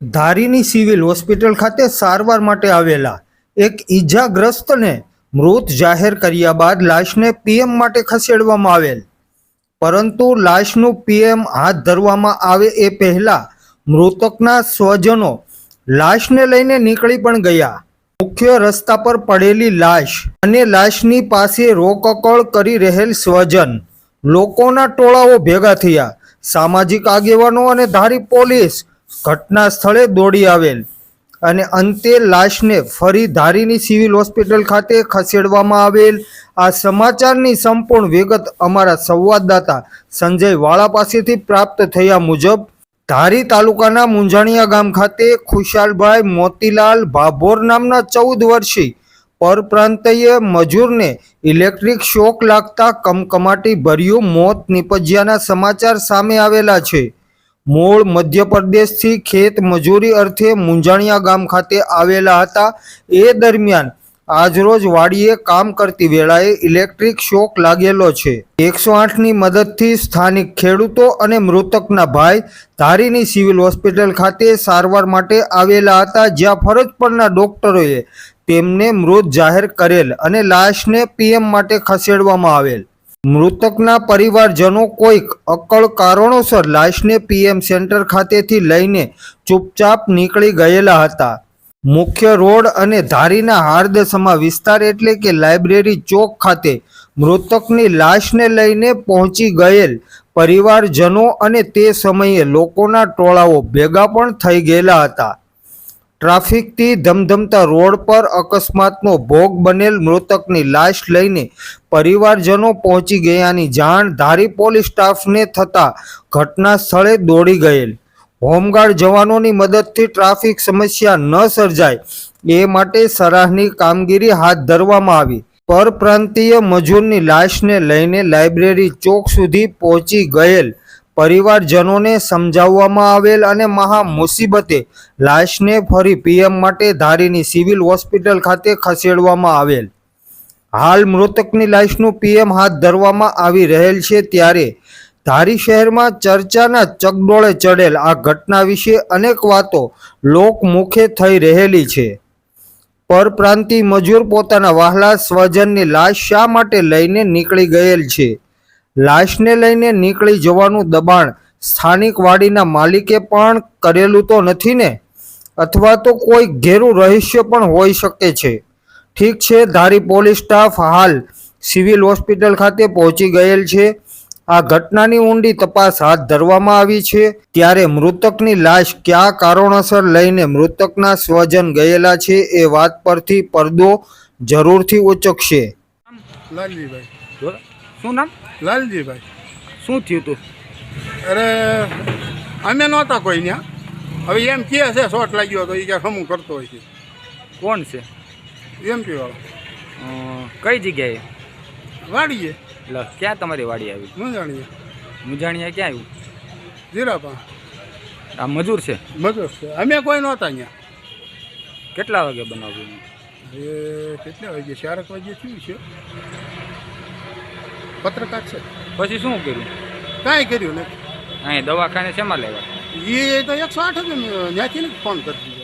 ધારીની civil hospital ખાતે સારવાર માટે આવેલા એક ઈજાગ્રસ્તને મૃત જાહેર કર્યા બાદ લાશને પીએમ માટે ખસેડવામાં આવેલ. પરંતુ લાશનું પીએમ હાથ ધરવામાં આવે એ પહેલા મૃતકના સ્વજનો લાશને લઈને નીકળી પણ ગયા. મુખ્ય રસ્તા પર પડેલી લાશ અને લાશની પાસે રોકકળ કરી રહેલ સ્વજન લોકોના ટોળાઓ ભેગા થયા. સામાજિક આગેવાનો અને ધારી પોલીસ ઘટના સ્થળે દોડી આવેલ અને અંતે લાશને ફરી ધારીની સિવિલ હોસ્પિટલ ખાતે ખસેડવામાં આવેલ. આ સમાચારની સંપૂર્ણ વિગત અમારા સંવાદદાતા સંજય વાળા પાસેથી પ્રાપ્ત થયા મુજબ, ધારી તાલુકાના મુંજાણીયા ગામ ખાતે ખુશાલભાઈ મોતીલાલ ભાભોર નામના ચૌદ વર્ષીય પરપ્રાંતીય મજૂરને ઇલેક્ટ્રિક શોક લાગતા કમકમાટી ભર્યું મોત નિપજ્યાના સમાચાર સામે આવેલા છે. મૂળ મધ્યપ્રદેશથી ખેત મજૂરી અર્થે મુંજાણીયા ગામ ખાતે આવેલા હતા. એ દરમિયાન આજરોજ વાડીએ કામ કરતી વેળાએ ઇલેક્ટ્રિક શોક લાગેલો છે. એકસો આઠની મદદથી સ્થાનિક ખેડૂતો અને મૃતકના ભાઈ ધારીની સિવિલ હોસ્પિટલ ખાતે સારવાર માટે આવેલા હતા, જ્યાં ફરજ પરના ડોક્ટરોએ તેમને મૃત જાહેર કરેલ અને લાશને પીએમ માટે ખસેડવામાં આવેલ. મૃતકના પરિવારજનો કોઈક અકળ કારણોસર લાશને પીએમ સેન્ટર ખાતેથી લઈને ચૂપચાપ નીકળી ગયેલા હતા. મુખ્ય રોડ અને ધારીના હાર્દસમા વિસ્તાર એટલે કે લાઇબ્રેરી ચોક ખાતે મૃતકની લાશને લઈને પહોંચી ગયેલ પરિવારજનો અને તે સમયે લોકોના ટોળાઓ ભેગા પણ થઈ ગયેલા હતા. ટ્રાફિકથી ધમધમતા રોડ પર અકસ્માતનો ભોગ બનેલ મૃતકની લાશ લઈને પરિવારજનો પહોંચી ગયાની જાણ ધારી પોલીસ સ્ટાફને થતાં ઘટના સ્થળે દોડી ગયેલ. હોમગાર્ડ જવાનોની મદદથી ટ્રાફિક સમસ્યા ન સર્જાય એ માટે સરાહની કામગીરી હાથ ધરવામાં આવી. પરપ્રાંતીય મજૂરની લાશને લઈને લાઇબ્રેરી ચોક સુધી પહોંચી ગયેલ પરિવારજનોને સમજાવવામાં આવેલ અને મહા મુસીબતે લાશને ફરી પીએમ માટે ધારીની સિવિલ હોસ્પિટલ ખાતે ખસેડવામાં આવેલ. હાલ મૃતકની લાશનું પીએમ હાથ ધરવામાં આવી રહેલ છે ત્યારે ધારી શહેરમાં ચર્ચાના ચકડોળે ચડેલ આ ઘટના વિશે અનેક વાતો લોકમુખે થઈ રહેલી છે. પરપ્રાંતિ મજૂર પોતાના વહાલા સ્વજનની લાશ શા માટે લઈને નીકળી ગયેલ છે? લાશને લઈને નીકળી જવાનું દબાણ સ્થાનિક વાડીના માલિકે પણ કરેલું તો નથી ને? અથવા તો કોઈ ઘેરું રહસ્ય પણ હોઈ શકે છે? ઠીક છે, ધારી પોલીસ સ્ટાફ હાલ સિવિલ હોસ્પિટલ ખાતે પહોંચી ગયેલ છે. આ ઘટનાની ઊંડી તપાસ હાથ ધરવામાં આવી છે. ત્યારે મૃતકની લાશ કયા કારણોસર લઈને મૃતકના સ્વજન ગયેલા છે એ વાત પરથી પડદો જરૂરથી ઉચકશે. લાલજીભાઈ શું નામ? લાલજીભાઈ. શું થયું તું? અરે અમે નહોતા કોઈ ત્યાં હવે એમ કહે છે શોટ લાગ્યો હતો એ ક્યાંક હમું કરતો હોય છે. કોણ છે? એમપી વાળો કઈ જગ્યાએ? વાડીએ. લ ક્યાં તમારી વાડી આવી? ન જાણીએ મુજાણીયા ક્યાં આવ્યું? જીરાપા. આ મજૂર છે? મજૂર છે. અમે કોઈ નહોતા અહીંયા કેટલા વાગે બનાવ્યું? એ કેટલા વાગે? ચારક વાગે થયું છે. પત્રકાર છે? પછી શું કર્યું? કાંઈ કર્યું નથી. અહીં દવાખાને શેમાં લેવા? એ તો એકસો આઠ જ ત્યાંથી ફોન કરી